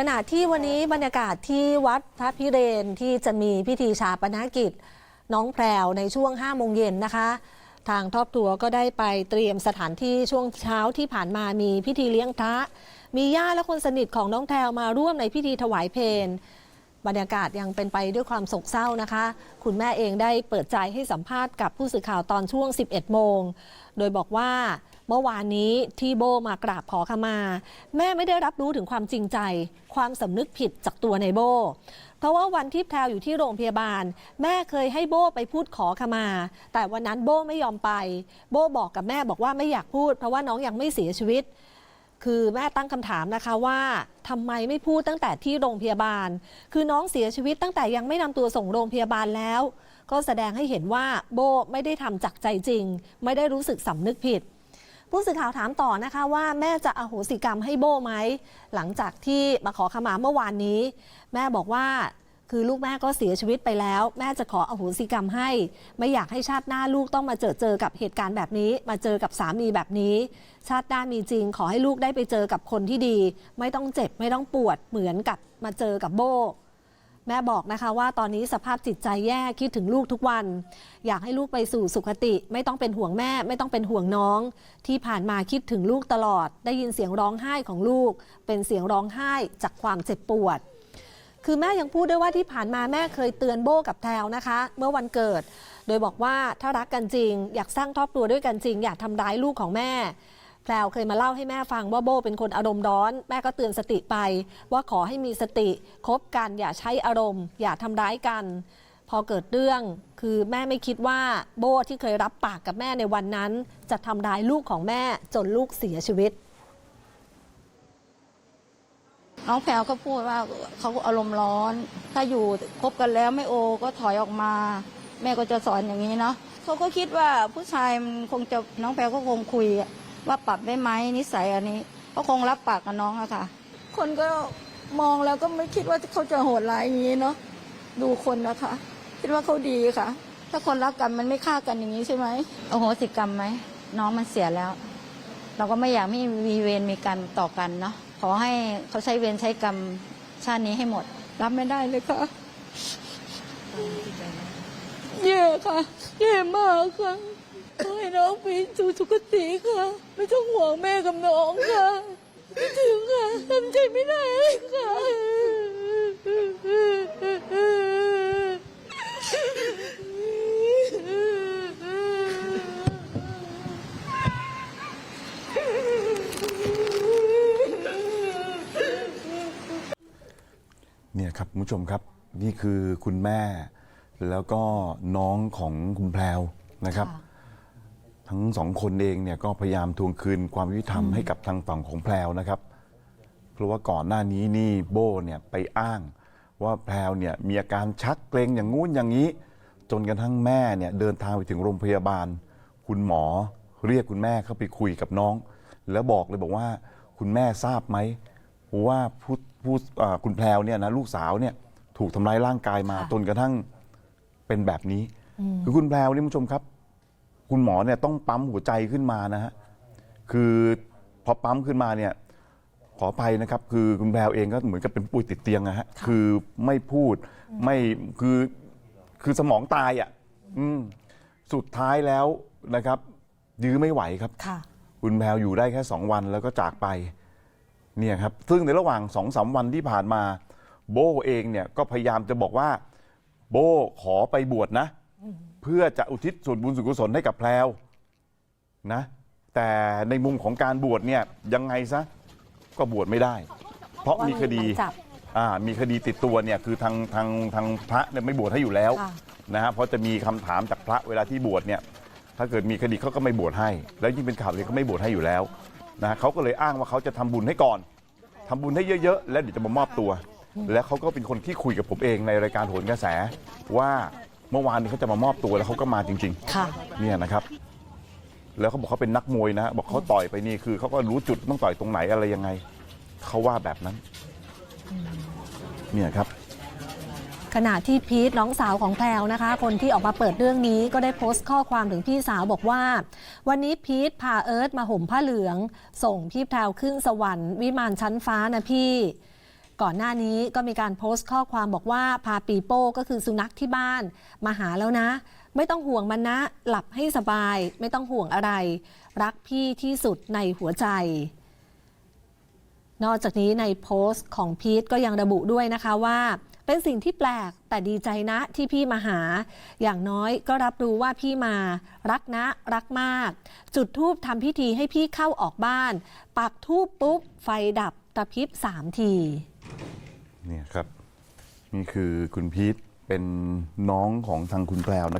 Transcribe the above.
ขณะที่วันนี้บรรยากาศที่วัดพระพิเรนที่จะมีพิธีชาปนกิจ น้องแพรวในช่วง5โมงเย็นนะคะ ทางครอบครัวก็ได้ไปเตรียมสถานที่ช่วงเช้าที่ผ่านมามีพิธีเลี้ยงพระ มีญาติและคนสนิทของน้องแพรวมาร่วมในพิธีถวายเพล บรรยากาศยังเป็นไปด้วยความโศกเศร้านะคะ คุณแม่เองได้เปิดใจให้สัมภาษณ์กับผู้สื่อข่าวตอนช่วง 11 โมง โดยบอกว่าเมื่อวานนี้ที่โบมากราบขอขมา แม่ไม่ได้รับรู้ถึงความจริงใจ ความสำนึกผิดจากตัวในโบ เพราะว่าวันที่แพรวอยู่ที่โรงพยาบาล แม่เคยให้โบไปพูดขอขมา แต่วันนั้นโบไม่ยอมไป โบบอกกับแม่บอกว่าไม่อยากพูด เพราะว่าน้องยังไม่เสียชีวิต คือแม่ตั้งคำถามนะคะว่าทำไมไม่พูดตั้งแต่ที่โรงพยาบาล คือน้องเสียชีวิตตั้งแต่ยังไม่นำตัวส่งโรงพยาบาลแล้ว ก็แสดงให้เห็นว่าโบไม่ได้ทำจากใจจริง ไม่ได้รู้สึกสำนึกผิด ผู้สื่อข่าวถามต่อนะคะว่าแม่จะอโหสิกรรมให้โบไหม หลังจากที่มาขอขมาเมื่อวานนี้ แม่บอกว่า คือลูกแม่ก็เสียชีวิตไปแล้ว แม่จะขออโหสิกรรมให้ ไม่อยากให้ชาติหน้าลูกต้องมาเจอเจอกับเหตุการณ์แบบนี้ มาเจอกับสามีแบบนี้ ชาติหน้ามีจริง ขอให้ลูกได้ไปเจอกับคนที่ดี ไม่ต้องเจ็บไม่ต้องปวดเหมือนกับมาเจอกับโบแม่บอกนะคะว่าตอนนี้สภาพจิตใจแย่คิดถึงลูกทุกวัน อยากให้ลูกไปสู่สุขติ ไม่ต้องเป็นห่วงแม่ ไม่ต้องเป็นห่วงน้อง ที่ผ่านมาคิดถึงลูกตลอด ได้ยินเสียงร้องไห้ของลูก เป็นเสียงร้องไห้จากความเจ็บปวด คือแม่ยังพูดด้วยว่าที่ผ่านมาแม่เคยเตือนโบกับแพลวนะคะ เมื่อวันเกิด โดยบอกว่าถ้ารักกันจริง อยากสร้างครอบครัวด้วยกันจริง อย่าทำร้ายลูกของแม่ แพลวเคยมาเล่าให้แม่ฟังว่าโบเป็นคนอารมณ์ร้อน แม่ก็เตือนสติไป ว่าขอให้มีสติคบกันอย่าใช้อารมณ์ อย่าทำร้ายกัน พอเกิดเรื่องคือแม่ไม่คิดว่าโบที่เคยรับปากกับแม่ในวันนั้น จะทำร้ายลูกของแม่จนลูกเสียชีวิต น้องแพลวก็พูดว่าเขาอารมณ์ร้อน ถ้าอยู่คบกันแล้วไม่โอก็ถอยออกมา แม่ก็จะสอนอย่างนี้เนาะเขาก็คิดว่าผู้ชายมันคงจะน้องแพลวก็คงคุยว่าปรับได้ไหมนิสัยอันนี้เขาคงรับปากกับน้องอะค่ะ คนก็มองแล้วก็ไม่คิดว่าเขาจะโหดร้ายอย่างนี้เนาะดูคนนะคะ คิดว่าเขาดีค่ะ ถ้าคนรักกันมันไม่ฆ่ากันอย่างนี้ใช่ไหมโอโหสิกรรมไหมน้องมันเสียแล้ว เราก็ไม่อยากให้มีเวรมีกรรมต่อกันเนาะขอให้เขาใช้เวรใช้กรรมชาตินี้ให้หมด รับไม่ได้เลยค่ะแย่ค่ะแย่มากค่ะขอให้น้องไปสู่สุคติค่ะ ไม่ต้องห่วงแม่กับน้องค่ะถึงค่ะทำใจไม่ได้ค่ะ เนี่ยครับคุณผู้ชมครับนี่คือคุณแม่ แล้วก็น้องของคุณแพรวนะครับ ทั้งสองคนเองเนี่ยก็พยายามทวงคืนความยุติธรรมให้กับทางฝั่งของแพรวนะครับ เพราะว่าก่อนหน้านี้นี่โบเนี่ยไปอ้างว่าแพรวเนี่ยมีอาการชักเกรงอย่างงู้นอย่างนี้ จนกระทั่งแม่เนี่ยเดินทางไปถึงโรงพยาบาล คุณหมอเรียกคุณแม่เข้าไปคุยกับน้อง แล้วบอกเลยบอกว่าคุณแม่ทราบไหมว่าผู้ ผู้อ่าคุณแพรวเนี่ยนะลูกสาวเนี่ยถูกทำร้ายร่างกายมาค่ะจนกระทั่งเป็นแบบนี้ คือคุณแพรวนี่คุณผู้ชมครับ คุณหมอเนี่ยต้องปั๊มหัวใจขึ้นมานะฮะคือพอปั๊มขึ้นมาเนี่ยขออภัยนะครับ คือคุณแพรวเองก็เหมือนกับเป็นผู้ป่วยติดเตียงนะฮะค่ะคือไม่พูดไม่คือคือสมองตายอะอืมสุดท้ายแล้วนะครับ ยื้อไม่ไหวครับ ค่ะ คุณแพรวอยู่ได้แค่สองวันแล้วก็จากไป เนี่ยครับซึ่งในระหว่างสองสามวันที่ผ่านมา โบเองเนี่ยก็พยายามจะบอกว่า โบขอไปบวชนะ เพื่อจะอุทิศส่วนบุญส่วนกุศลให้กับแพรวนะแต่ในมุมของการบวชเนี่ยยังไงซะก็บวชไม่ได้ เพราะมีคดีหมายจับอ่ามีคดีติดตัวเนี่ยคือทางทางทางพระเนี่ยไม่บวชให้อยู่แล้วค่ะนะฮะเพราะจะมีคำถามจากพระเวลาที่บวชเนี่ยถ้าเกิดมีคดีเขาก็ไม่บวชให้ แล้วยิ่งเป็นข่าวเลยเขาไม่บวชให้อยู่แล้ว นะฮะเขาก็เลยอ้างว่าเขาจะทำบุญให้ก่อนทำบุญให้เยอะๆ แล้วเดี๋ยวจะมามอบตัว แล้วเขาก็เป็นคนที่คุยกับผมเองในรายการโหนกระแส ว่าเมื่อวานนี้เขาจะมามอบตัวแล้วเขาก็มาจริงค่ะๆเนี่ยนะครับ แล้วเขาบอกเขาเป็นนักมวยนะ บอกเขาต่อยไปนี่คือเขาก็รู้จุดต้องต่อยตรงไหนอะไรยังไง เขาว่าแบบนั้น เนี่ยครับ ขณะที่พีทน้องสาวของแพรวนะคะ คนที่ออกมาเปิดเรื่องนี้ก็ได้โพสต์ข้อความถึงพี่สาวบอกว่า วันนี้พีทพาเอิร์ธมาห่มผ้าเหลือง ส่งพี่แพรวขึ้นสวรรค์วิมานชั้นฟ้านะพี่ก่อนหน้านี้ก็มีการโพสต์ข้อความบอกว่าพาปีโป้ก็คือสุนัขที่บ้านมาหาแล้วนะ ไม่ต้องห่วงมันนะ หลับให้สบาย ไม่ต้องห่วงอะไร รักพี่ที่สุดในหัวใจ นอกจากนี้ในโพสต์ของพีทก็ยังระบุด้วยนะคะว่า เป็นสิ่งที่แปลกแต่ดีใจนะที่พี่มาหา อย่างน้อยก็รับรู้ว่าพี่มา รักนะ รักมาก จุดทูบทำพิธีให้พี่เข้าออกบ้าน ปักทูบปุ๊บ ไฟดับตะพริบสามทีเนี่ยครับ นี่คือคุณพีทเป็นน้องของทางคุณแพรวนะครับ